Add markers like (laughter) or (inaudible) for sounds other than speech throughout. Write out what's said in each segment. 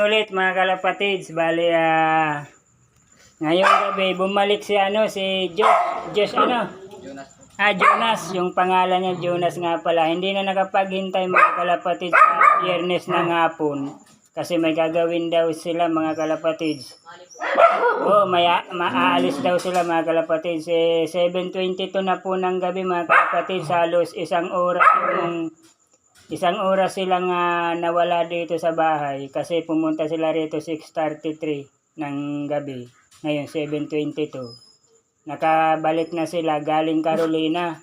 ulit mga kalapatids. Bali, ah, ngayong gabi, bumalik si ano, si Josh, Josh ano? Jonas. Ah, Jonas, yung pangalan niya Jonas nga pala. Hindi na nakapaghintay mga kalapatids sa biyernes ng hapon. Kasi may gagawin daw sila mga kalapatids. Oh, may maaalis daw sila mga kalapatids. Eh, 7.22 na po ng gabi mga kalapatids. Halos isang oras yung Isang oras silang ah, nawala dito sa bahay kasi pumunta sila rito 6.33 ng gabi. Ngayon 7.22. Nakabalik na sila galing Carolina.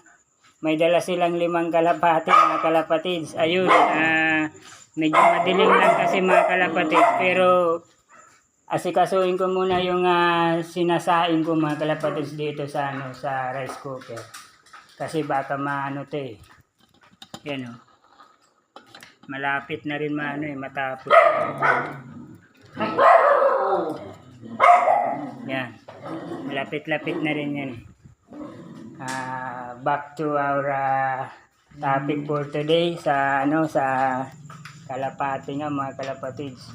May dala silang limang kalapati mga kalapatids. Ayun, ah, medyo madilim lang kasi mga kalapatids. Pero asikasuin ko muna yung ah, sinasain ko mga kalapatids dito sa ano sa rice cooker. Kasi baka maano to eh. Yan oh malapit na rin maano eh, matapos. Yan. Malapit-lapit na rin yan. Ah, back to our ah, topic for today sa ano sa kalapati nga mga kalapatids.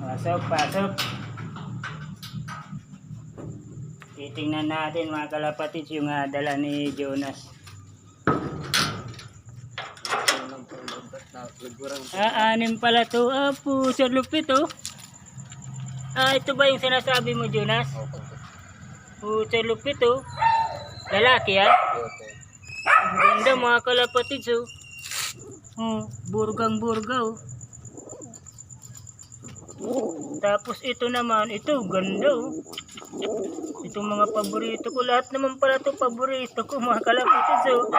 Pasok, pasok. Titingnan natin mga kalapatids yung ah, dala ni Jonas. Ah, anim pala to. Ah, puso lupit oh. Ah, ito ba yung sinasabi mo, Jonas? Puso lupit oh. Lalaki? Opo. Ang ganda mga kalapatids oh. Hmm, burgang burga oh. Tapos ito naman, ito ganda oh. Itong mga paborito ko, lahat naman pala to paborito ko mga kalapatids oh.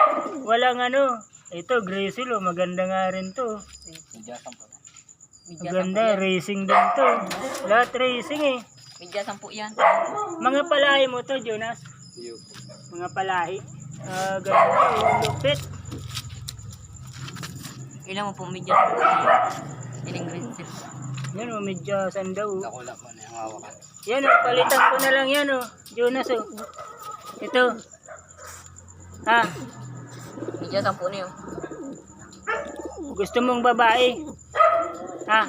Walang ano, ito Grizzle oh, maganda nga rin to. Medya. Maganda, racing din to. Lahat racing eh. Medya sampu yan. Mga palahi mo to, Jonas. Mga palahi. Ah, ganda, oh, lupit. Ilan mo po medya sampu yan. Iling green sip. Yan oh, medyasan daw. oh. Nakulap mo na yung hawakan. Yan oh, palitan ko na lang yan oh. Jonas oh. Ito. Ha, Medya sampu yun. gusto mong babae? Ha?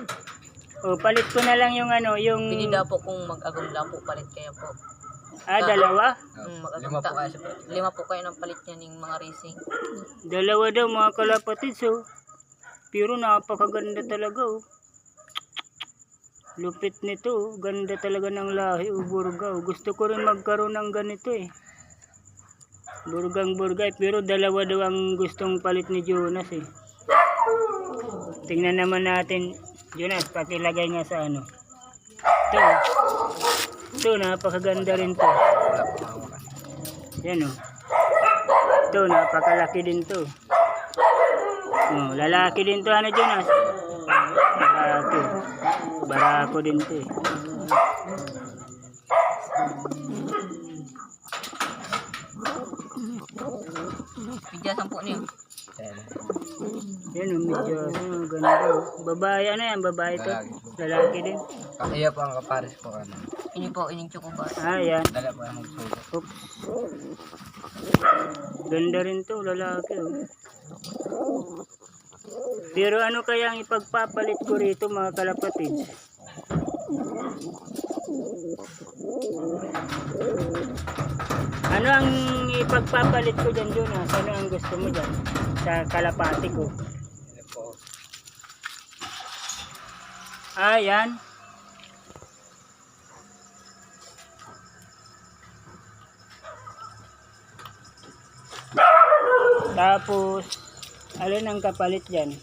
O, palit ko na lang yung ano, yung... Pinida po kung mag-agong po palit kayo po. Ah, dalawa? Mm, Lima po kayo sa Lima po kayo ng palit niya ng mga racing. Dalawa daw mga kalapatids oh. Pero napakaganda talaga oh. Lupit nito oh. Ganda talaga ng lahi oh, burga oh. Gusto ko rin magkaroon ng ganito eh. Burgang burgay. Pero dalawa daw ang gustong palit ni Jonas eh. Tingnan naman natin. Jonas, pakilagay nga sa ano. Ito. Ito, napakaganda rin to. Yan oh. Ito, napakalaki din to. Oh, lalaki din to, ano Jonas? Lalaki. Barako din to eh. Medya sampu na yun. Ayan. Yan oh, medyo ano, ganda. Babae, ano yan? Babae to? Lalaki. Din. Kakaya po ang kapares po ano. Ini po, ining chocobar. Ah, yan. Dala po ang magsugo. Oops. Ganda rin to, lalaki oh. Pero ano kaya ang ipagpapalit ko rito mga kalapatids? Ano ang ipagpapalit ko dyan, Jonas? Ano ang gusto mo dyan? Sa kalapati ko. Ah, yan. Tapos, alin ang kapalit dyan?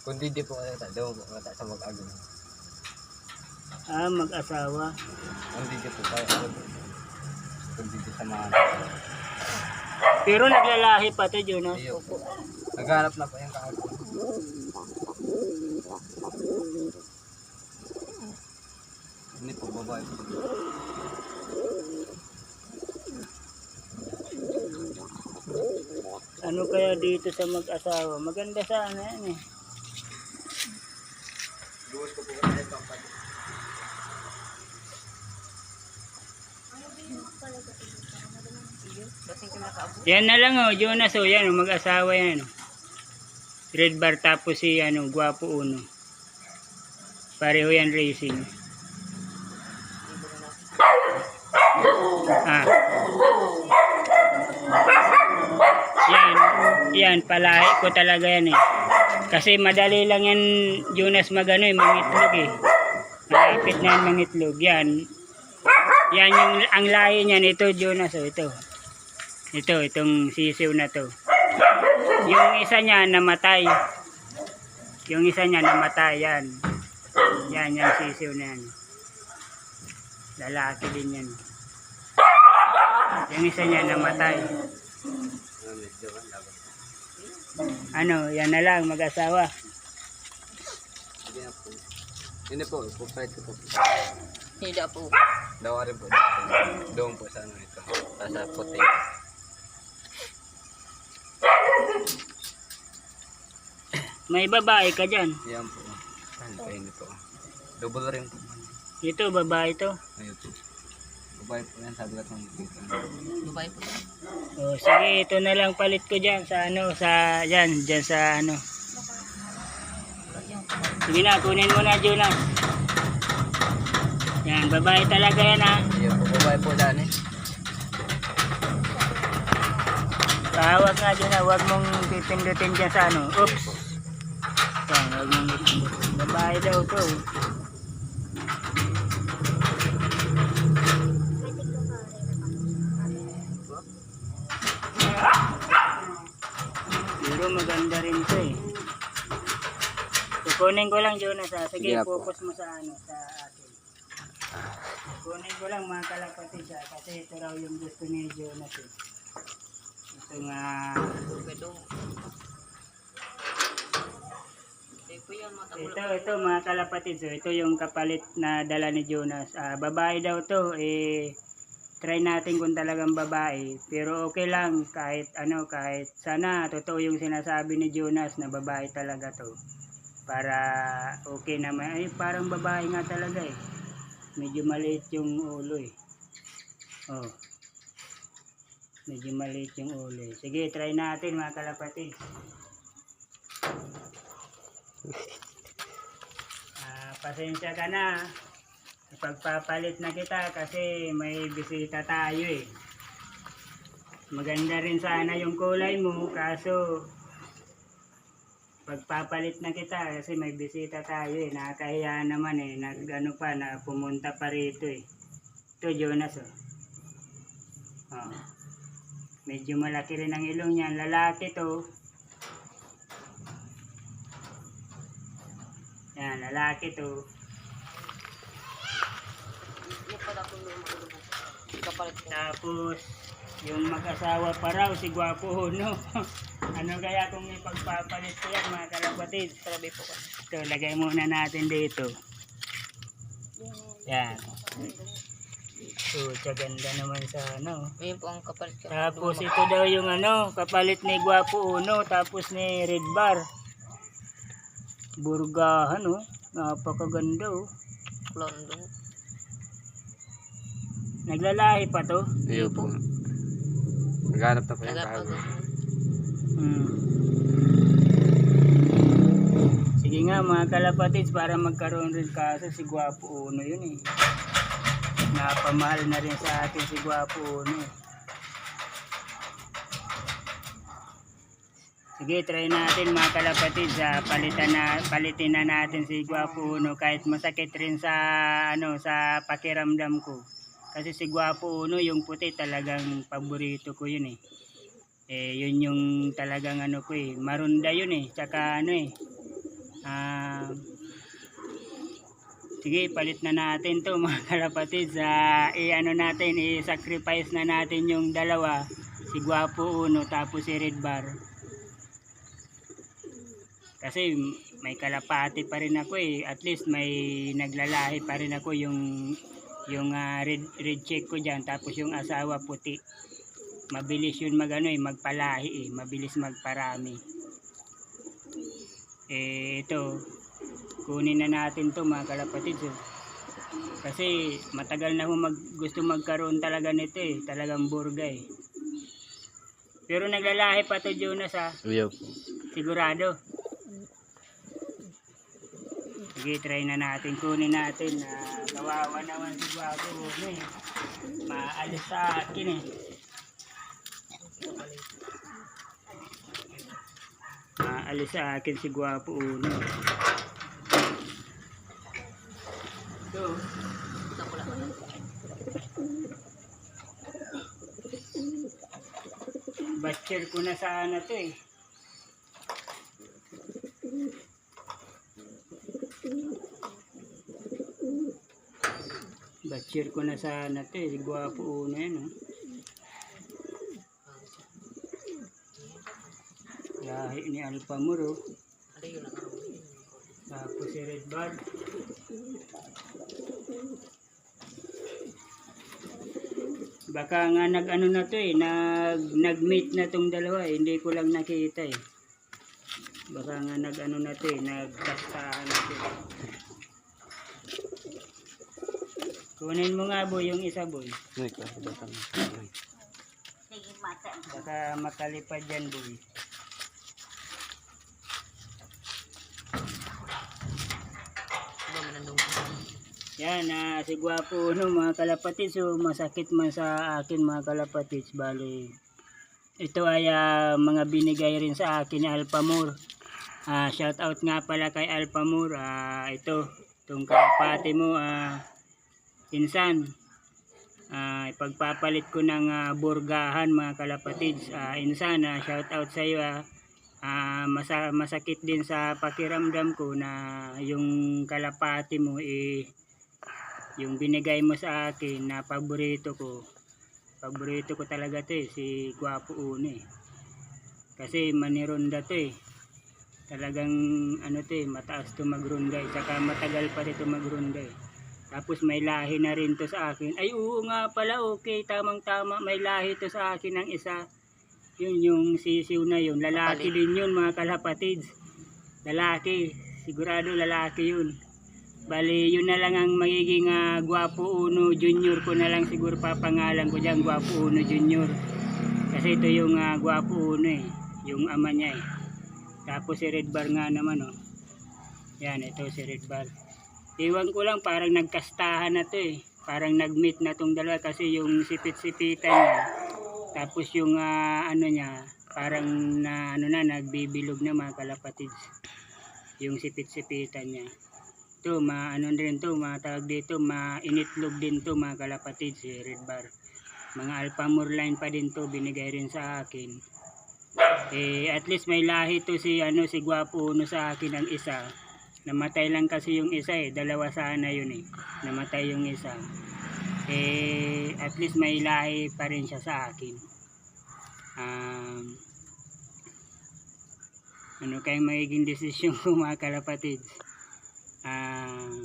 Kung di po kayo talo po kata sa mag-agong. Ah, mag-asawa. Kung di po po. Kung di sa mga Pero naglalahi pa to, Jonas. Iyo po. Naghanap na po yung kaagong. Hindi po babae po. Ano kaya dito sa mag-asawa? Maganda sana yan eh. Buwas ko po kayo ito. Kasi kung nakaabot. Yan na lang oh, Jonas oh, yan oh, mag-asawa yan. oh. Red Bar tapos si ano, Guapo Uno. Pareho yan racing. Ah. Yan, yan, palahi ko talaga yan eh. Kasi madali lang yan, Jonas, magano eh, mangitlog eh. Malapit na yan mangitlog. Yan. Yan yung, ang lahi niyan, ito Jonas, oh, ito. Ito, itong sisiw na to. Yung isa niya namatay. Yung isa niya namatay, yan. Yan, yung sisiw na yan. Lalaki din yan. Yung isa niya namatay. Laban. Ano, yan na lang, mag-asawa. Hindi na po. Hindi po, pupahit ko po. Hindi po. Dawa rin po. Doon po sa ano ito. Sa puti. May babae ka dyan. Yan po. Ano kayo nito? Double ring po. Ito, babae to. Ayun po. Babae po yan, sabi ko ng dito. Dubai po. O, sige, ito na lang palit ko dyan sa ano, sa, dyan, dyan sa ano. Sige na, kunin mo na, Jonas. Yan, babae talaga yan ha. Ayun po, babae po dyan eh. Pahawak nga dyan ha, huwag mong pipindutin dyan sa ano. Oops. Yan, huwag mong pipindutin. Babae daw to. Rin to eh. Kukunin ko lang Jonas ha. Sige, Sige po. focus mo sa ano, sa akin. Kunin ko lang mga kalapatid ha, kasi ito raw yung gusto ni Jonas eh. Ito nga, ito, ito mga kalapatid, so ito yung kapalit na dala ni Jonas. Ah, babae daw to, eh, try natin kung talagang babae. Pero okay lang, kahit ano, kahit sana totoo yung sinasabi ni Jonas na babae talaga to. Para okay naman. Ay, parang babae nga talaga eh. Medyo maliit yung ulo eh. Oh. Medyo maliit yung ulo eh. Sige, try natin mga kalapatid. Ah, pasensya ka na. Ipagpapalit na kita kasi may bisita tayo eh. Maganda rin sana yung kulay mo kaso pagpapalit na kita kasi may bisita tayo eh. Nakakahiya naman eh. Nag ano pa na pumunta pa rito eh. Ito Jonas oh. Oh. Medyo malaki rin ang ilong niyan. Lalaki to. Yan, lalaki to. Yung pala po yung matulog. Kapalit. Tapos, yung mag-asawa pa raw, si Gwapo Uno. (laughs) ano kaya kung ipagpapalit ko yan mga kalapatid? Sabi po ko. Ito, lagay muna natin dito. Yan. So, ganda naman sa ano. Yun po ang kapalit ko. Tapos ito daw yung ano, kapalit ni Gwapo Uno, tapos ni Red Bar. Burgahan oh. Napakaganda oh. London. Naglalahi pa to. Ayun po. Naghanap na po yung kago. Hmm. Sige nga mga kalapatids para magkaroon rin kaso si Gwapo Uno yun eh. Napamahal na rin sa atin si Gwapo Uno eh. Sige, try natin mga kalapatids ah, palitan na palitin na natin si Gwapo Uno kahit masakit rin sa ano sa pakiramdam ko. Kasi si Gwapo Uno yung puti talagang paborito ko yun eh. Eh, yun yung talagang ano ko eh. Marunda yun eh. Tsaka ano eh. Ah, sige, palit na natin to (laughs) mga kalapatid. Sa, eh, ano natin, i-sacrifice na natin yung dalawa. Si Guapo Uno, tapos si Red Bar. Kasi may kalapati pa rin ako eh. At least may naglalahi pa rin ako yung yung ah, red, red check ko dyan. Tapos yung asawa puti mabilis yun mag ano eh, magpalahi eh, mabilis magparami. Eh ito, kunin na natin to mga kalapatid. So, kasi matagal na mag, gusto magkaroon talaga nito eh, talagang burga eh. Pero naglalahi pa to Jonas ha, Ayun po. sigurado. Sige, try na natin. Kunin natin na kawawa naman si Guapo Uno eh. Maalis sa akin eh. Maalis sa akin si Guapo Uno. Ito. Batcher ko na sana to eh. Batcher ko na sana to eh. Gwapo una yan oh. Lahi ni Alpamur yun ang ano? Tapos si Red Bud. Baka nga nag ano na to eh, nag, nag-meet na tong dalawa eh, hindi ko lang nakita eh. Baka nga nag ano na to eh, nagkastahan na to eh. Kunin mo nga boy yung isa boy. Uy, kasi. Uy. Sige, mata. Baka makalipad yan boy. Yan, ah, si Gwapo no, mga kalapatids. So, masakit man sa akin mga kalapatids. Bali, ito ay ah, mga binigay rin sa akin ni Alpamur. Ah, shout out nga pala kay Alpamur. Ah, ito, itong kalapati mo, ah, insan. Ah, ipagpapalit ko ng ah, burgahan mga kalapatids. Ah, insan, ah, shout out sa iyo. Ah. Ah, masa masakit din sa pakiramdam ko na yung kalapati mo eh yung binigay mo sa akin na paborito ko paborito ko talaga to eh, si Guapo Uno eh kasi manironda to eh talagang ano to eh mataas to magrunda eh saka matagal pa rito magrunda eh tapos may lahi na rin to sa akin ay oo nga pala okay tamang tama may lahi to sa akin ng isa yun yung sisiw na yun lalaki din yun mga kalapatids lalaki sigurado lalaki yun Bali, yun na lang ang magiging ah, Guwapo Uno Junior ko na lang siguro papangalan ko dyan, Guwapo Uno Junior. Kasi ito yung uh, Guwapo Uno eh, yung ama niya eh. Tapos si Red Bar nga naman oh. Yan, ito si Red Bar. Iwan ko lang, parang nagkastahan na to eh. Parang nag-meet na tong dalawa kasi yung sipit-sipitan niya. Tapos yung ah, ano niya, parang na ano na, nagbibilog na mga kalapatids. Yung sipit-sipitan niya to maano rin to matawag dito mainitlog din to mga kalapatid si Red Bar mga Alphamore line pa din to binigay rin sa akin eh at least may lahi to si ano si Guapo Uno sa akin ang isa namatay lang kasi yung isa eh dalawa sana yun eh namatay yung isa eh at least may lahi pa rin siya sa akin um, ano kayong magiging desisyon ko (laughs) mga kalapatid Ah,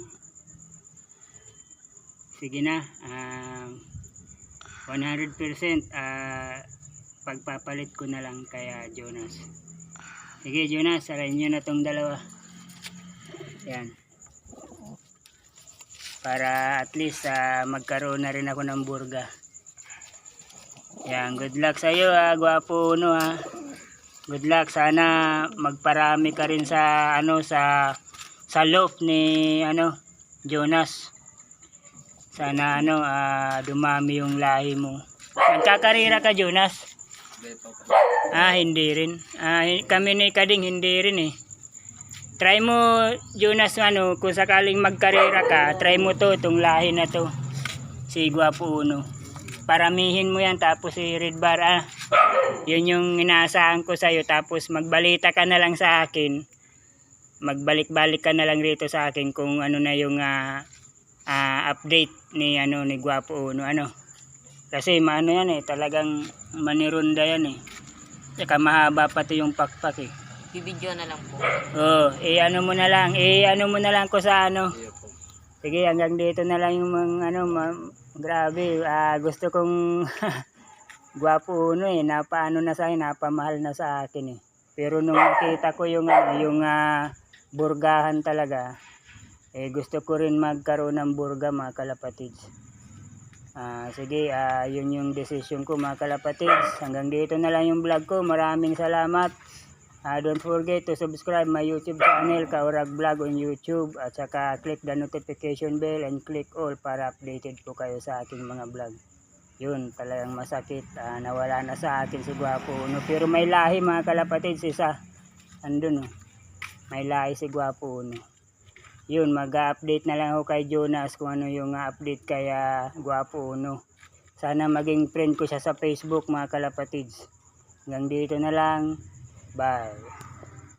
sige na. Ah, 100% ah, pagpapalit ko na lang kaya Jonas. Sige Jonas, salayin nyo na tong dalawa. Yan. Para at least ah, magkaroon na rin ako ng burga. Yan, good luck sa iyo ah, gwapo no ah. Good luck. Sana magparami ka rin sa ano sa sa loob ni ano Jonas. Sana ano ah, dumami yung lahi mo. Nagkakarira ka Jonas? Ah hindi rin. Ah, kami ni Kading hindi rin eh try mo Jonas ano kung sakaling magkarira ka try mo to itong lahi na to. Si Guapo Uno paramihin mo yan tapos si Red Bar ah. Yun yung inaasahan ko sa'yo tapos magbalita ka na lang sa akin. Magbalik-balik ka na lang rito sa akin kung ano na yung ah, ah, update ni ano ni Guapo Uno ano. Kasi maano yan eh talagang manirunda yan eh. Saka mahaba pati yung pakpak eh Bibidyo na lang po. oh eh ano mo na lang eh ano mo na lang ko sa ano. Sige hanggang dito na lang yung mga ano ma- grabe ah, gusto kong (laughs) Guapo Uno eh. Napaano na sa akin napamahal na sa akin eh. Pero nung nakita ko yung ano yung ah, burgahan talaga eh gusto ko rin magkaroon ng burga mga kalapatids. Ah, sige ah, yun yung decision ko mga kalapatids. Hanggang dito na lang yung vlog ko. Maraming salamat Ah, don't forget to subscribe my YouTube channel, Kaurag Vlog on YouTube. At saka click the notification bell and click all para updated po kayo sa aking mga vlog. Yun, talagang masakit. Ah, nawala na sa akin si Gwapo Uno. Pero may lahi mga kalapatids, isa. Andun oh. May lahi si Gwapo Uno. Yun, mag-update na lang ako kay Jonas kung ano yung update kay ah, Gwapo Uno. Sana maging friend ko siya sa Facebook mga kalapatids. Hanggang dito na lang. 拜。